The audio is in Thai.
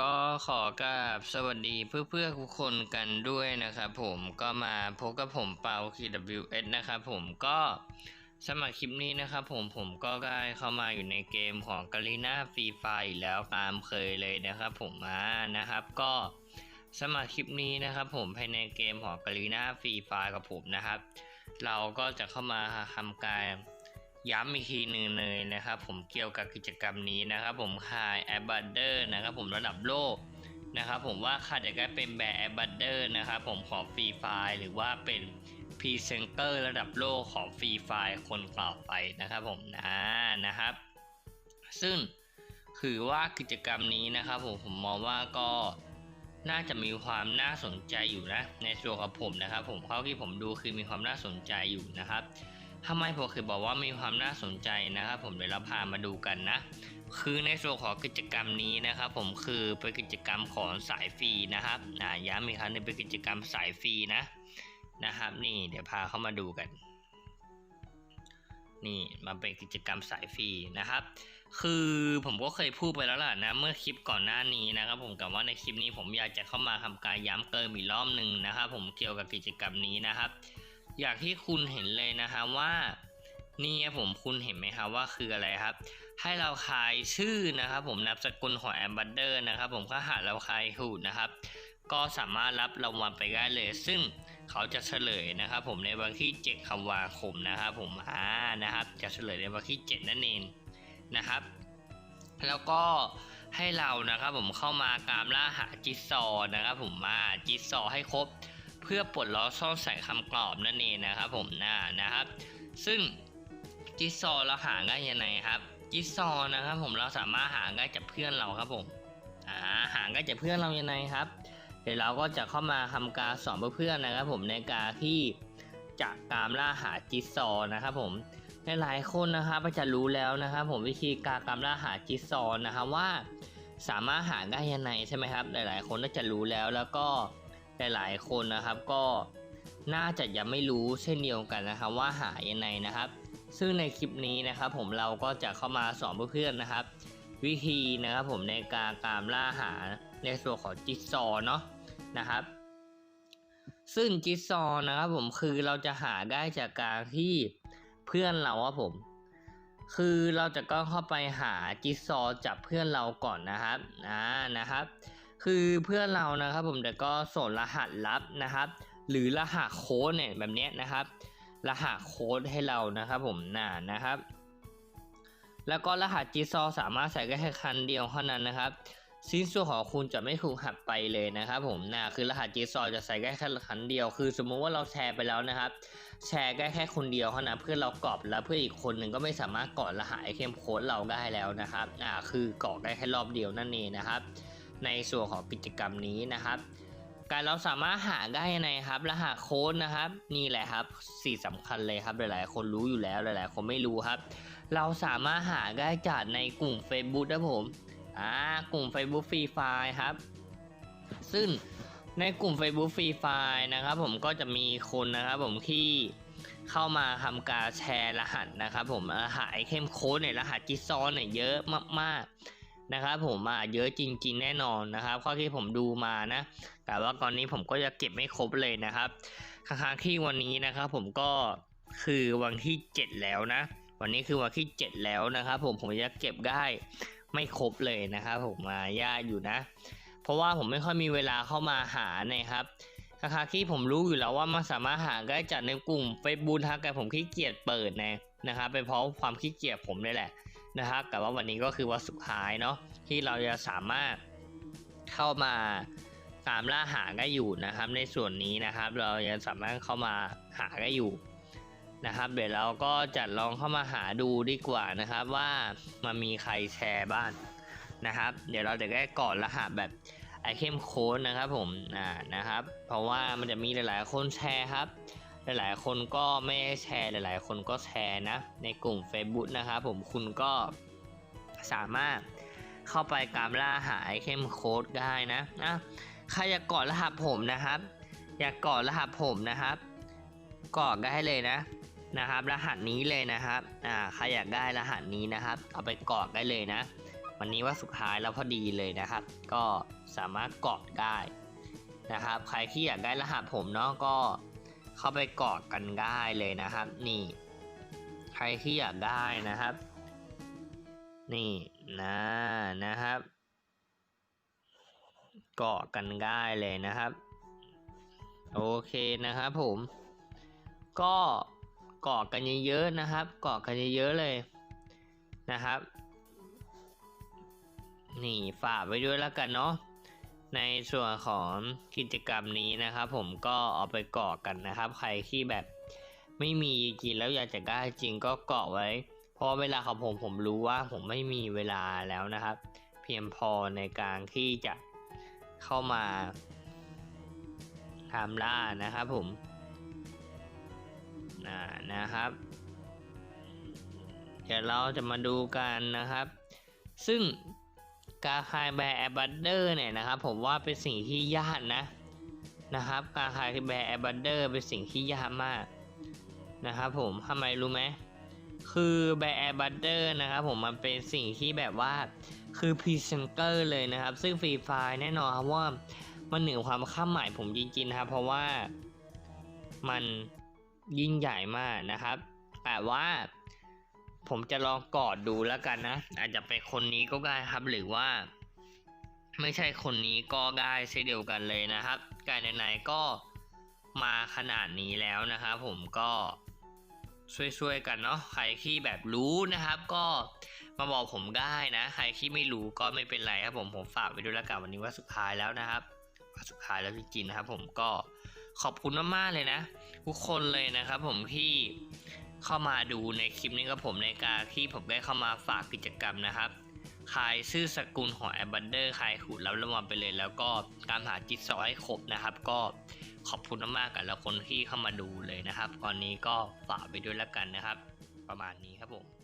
ก็ขอกราบสวัสดีเพื่อเพื่อๆทุกคนกันด้วยนะครับผมก็มาพบกับผมเปา KWS นะครับผมก็สมัครคลิปนี้นะครับผมผมก็ได้เข้ามาอยู่ในเกมของกาลีนาฟรีไฟแล้วตามเคยเลยนะครับผมมานะครับก็สมัครคลิปนี้นะครับผมภายในเกมของกาลีนาฟรีไฟกับผมนะครับ เราก็จะเข้ามาทำการ ย้ำอีกทีหนึ่งเลยนะครับผมเกี่ยวกับกิจกรรมนี้นะครับผมคายแอบัตเดอร์นะครับผมระดับโลกนะครับผมว่าขาดจะได้เป็นแบร์แอบัตเดอร์นะครับผมของฟรีไฟหรือว่าเป็นพรีเซนเตอร์ระดับโลกของฟรีไฟคนต่อไปนะครับผมนะนะครับ ซึ่งคือว่ากิจกรรมนี้นะครับผมผมมองว่าก็น่าจะมีความน่าสนใจอยู่นะในส่วนของผมนะครับ ผมเท่าที่ผมดูคือมีความน่าสนใจอยู่นะครับ ทำไมผมเคยบอกว่ามีความน่าสนใจนะครับผมเดี๋ยวเราพามาดูกันนะ คือในส่วนของกิจกรรมนี้นะครับผมคือเป็นกิจกรรมของสายฟรีนะครับอ่าย้ำอีกครั้งนึงเป็นกิจกรรมสายฟรีนะนะครับ นี่เดี๋ยวพาเข้ามาดูกันนี่มาเป็นกิจกรรมสายฟรีนะครับ คือผมก็เคยพูดไปแล้วล่ะนะเมื่อคลิปก่อนหน้านี้นะครับผมกับว่าในคลิปนี้ผมอยากจะเข้ามาทำการย้ำเติมอีกรอบหนึ่งนะครับ ผมเกี่ยวกับกิจกรรมนี้นะครับ อย่างที่คุณเห็นเลยนะฮะว่านี่ครับผมคุณเห็นไหมครับว่าคืออะไรครับ ให้เราคายชื่อนะครับ ผมนามสกุลของแอมบัตเดอร์นะครับ ผมถ้าหาเราคายถูนะครับ ก็สามารถรับรางวัลไปได้เลย ซึ่งเขาจะเฉลยนะครับ ผมในวันที่ 7ธันวาคมนะครับ ผมอ่านะครับ จะเฉลยในวันที่ 7 นั่นเองนะครับ แล้วก็ให้เรานะครับ ผมเข้ามากามล่าหาจิซอนะครับ ผมมาจิซอให้ครบ เพื่อปลดล็อกซ่อนใส่คำกรอบนั่นเองนะครับผมนะนะครับ ซึ่งจิ๊กซอเราหาได้ยังไงครับจิ๊กซอนะครับผมเราสามารถหาได้จากเพื่อนเราครับผมอ่าหาได้จากเพื่อนเรายังไงครับ เดี๋ยวเราก็จะเข้ามาทำการสอนเพื่อนๆนะครับ ผมในการที่จะตามล่าหาจิ๊กซอนะครับผมหลายๆคนนะครับก็จะรู้แล้วนะครับ ผมวิธีการตามล่าหาจิ๊กซอนะครับว่าสามารถหาได้ยังไงใช่ไหมครับ หลายๆ คนน่าจะรู้แล้วแล้วก็ หลายๆคนนะครับก็น่าจะยังไม่รู้เช่นเดียวกันนะครับว่าหายังไงนะครับ ซึ่งในคลิปนี้นะครับ ผมเราก็จะเข้ามาสอนเพื่อนๆนะครับ วิธีนะครับผมในการตามล่าหาในส่วนของจิ๊กซอเนาะนะครับ ซึ่งจิ๊กซอนะครับผมคือเราจะหาได้จากการที่เพื่อนเราครับผม คือเราจะก็เข้าไปหาจิ๊กซอจากเพื่อนเราก่อนนะครับอ่านะครับ คือเพื่อนเรานะครับผมแต่ก็ส่งรหัสลับนะครับ หรือรหัสโค้ดเนี่ยแบบนี้นะครับ รหัสโค้ดให้เรานะครับผมน่านะครับ แล้วก็รหัสจีซอสามารถใส่ได้แค่คันเดียวเท่านั้นนะครับชิ้นส่วนของคุณจะไม่ถูกหักไปเลยนะครับผมน่าคือรหัสจีซอจะใส่ได้แค่คันเดียว คือสมมุติว่าเราแชร์ไปแล้วนะครับ แชร์ได้แค่คนเดียวเท่านั้นเพื่อเรากรอบแล้วเพื่ออีกคนหนึ่งก็ไม่สามารถกรอดรหัสไอเทมโค้ดเราได้แล้วนะครับอ่าคือกรอกได้แค่รอบเดียวนั่นเองนะครับ ในส่วนของกิจกรรมนี้นะครับ การเราสามารถหาได้ยังไงครับ รหัสโค้ดนะครับ นี่แหละครับสิ่งสำคัญเลยครับหลาย ๆ คนรู้อยู่แล้วหลาย ๆ คนไม่รู้ครับ เราสามารถหาได้จากในกลุ่ม Facebook นะผมอ่ากลุ่ม Facebook ฟรีไฟล์ครับ ซึ่งในกลุ่ม Facebook ฟรีไฟล์นะครับผมก็จะมีคนนะครับผมที่เข้ามาทำการแชร์รหัสนะครับผมรหัสไอเทมโค้ดเนี่ยรหัสจิซอนเนี่ยเยอะมากๆ นะครับผมอะเยอะจริง ๆ แน่นอนนะครับข้อที่ผมดูมานะ แต่ว่าตอนนี้ผมก็จะเก็บไม่ครบเลยนะครับค้างๆที่วันนี้นะครับผมก็คือวันที่ 7 แล้วนะ วันนี้คือวันที่ 7 แล้วนะครับผมผมจะเก็บได้ไม่ครบเลยนะครับผมมายากอยู่นะ เพราะว่าผมไม่ค่อยมีเวลาเข้ามาหานะครับค้างๆที่ผมรู้อยู่แล้วว่ามันสามารถหาได้จากในกลุ่ม Facebook ทักแต่ผมขี้เกียจเปิดนะนะครับเป็นเพราะความขี้เกียจผมนี่แหละ นะครับแต่ว่าวันนี้ก็คือวันสุดท้ายเนาะที่เราจะสามารถเข้ามาตามล่าหาได้อยู่นะครับ ในส่วนนี้นะครับ เรายังสามารถเข้ามาหาได้อยู่นะครับ เดี๋ยวเราก็จะลองเข้ามาหาดูดีกว่านะครับ ว่ามันมีใครแชร์บ้างนะครับ เดี๋ยวเราจะได้ก่อนรหัสแบบไอเทมโค้ดนะครับผมอ่านะครับ เพราะว่ามันจะมีหลายๆคนแชร์ครับ หลายๆ คนก็ไม่แชร์หลายๆ คนก็แชร์นะ ในกลุ่ม Facebook นะครับผมคุณก็สามารถเข้าไปกามล่าหาไอเทมโค้ดได้นะนะใครอยากกอดรหัสผมนะครับ อยากกอดรหัสผมนะครับกอดได้เลยนะนะครับ รหัสนี้เลยนะครับอ่าใครอยากได้รหัสนี้นะครับ เอาไปกอกได้เลยนะ วันนี้ว่าสุดท้ายแล้วพอดีเลยนะครับ ก็สามารถกอกได้นะครับ ใครที่อยากได้รหัสผมเนาะก็ เข้าไปกอกกันได้เลยนะครับ นี่ ใครที่อยากได้นะครับ นี่นะนะครับกรอกกันได้เลยนะครับ โอเคนะครับผมก็กรอกกันเยอะๆนะครับกรอกกันเยอะๆเลยนะครับ นี่ฝากไว้ด้วยแล้วกันเนาะ ในส่วนของกิจกรรมนี้นะครับผมก็เอาไปกรอกันนะครับ ใครที่แบบไม่มีจริงแล้วอยากจะได้จริงก็เกรอกไว้ เพราะเวลาของผมผมรู้ว่าผมไม่มีเวลาแล้วนะครับ เพียงพอในการที่จะเข้ามาทำล่านะครับผมนะนะครับ เดี๋ยวเราจะมาดูกันนะครับ ซึ่ง การคายแบร์แอบันเดอร์เนี่ยนะครับผมว่าเป็นสิ่งที่ยากนะนะครับ การคายแบร์แอบันเดอร์เป็นสิ่งที่ยากมากนะครับผมทำไมรู้ไหมคือแบร์แอบันเดอร์นะครับผมมันเป็นสิ่งที่แบบว่าคือพรีเซนเตอร์เลยนะครับ ซึ่งฟรีไฟแน่นอนครับว่ามันเหนือความคาดหมายผมจริงๆนะครับเพราะว่ามันยิ่งใหญ่มากนะครับ แต่ว่า ผมจะลองกอดดูแล้วกันนะ อาจจะเป็นคนนี้ก็ได้ครับ หรือว่า ไม่ใช่คนนี้ก็ได้เช่นเดียวกันเลยนะครับการไหนๆก็มาขนาดนี้แล้วนะครับผมก็ช่วยๆกันเนาะใครที่แบบรู้นะครับ ก็มาบอกผมได้นะ ใครที่ไม่รู้ก็ไม่เป็นไรครับผมผมฝากไว้ด้วยล้วกันวันนี้ว่าสุดท้ายแล้วนะครับว่าสุดท้ายแล้วจริงๆนะครับ ผมก็ขอบคุณมากๆเลยนะ ทุกคนเลยนะครับ ผมที่ เข้ามาดูในคลิปนี้กับผมในการที่ผมได้เข้ามาฝากกิจกรรมนะครับขายชื่อสกุลของแอบันเดอร์ขายขุดรับรางวัลไปเลย แล้วก็การหาจิตซอให้ครบนะครับ ก็ขอบคุณมากกับละคนที่เข้ามาดูเลยนะครับตอนนี้ก็ฝากไปด้วยแล้วกันนะครับ ประมาณนี้ครับผม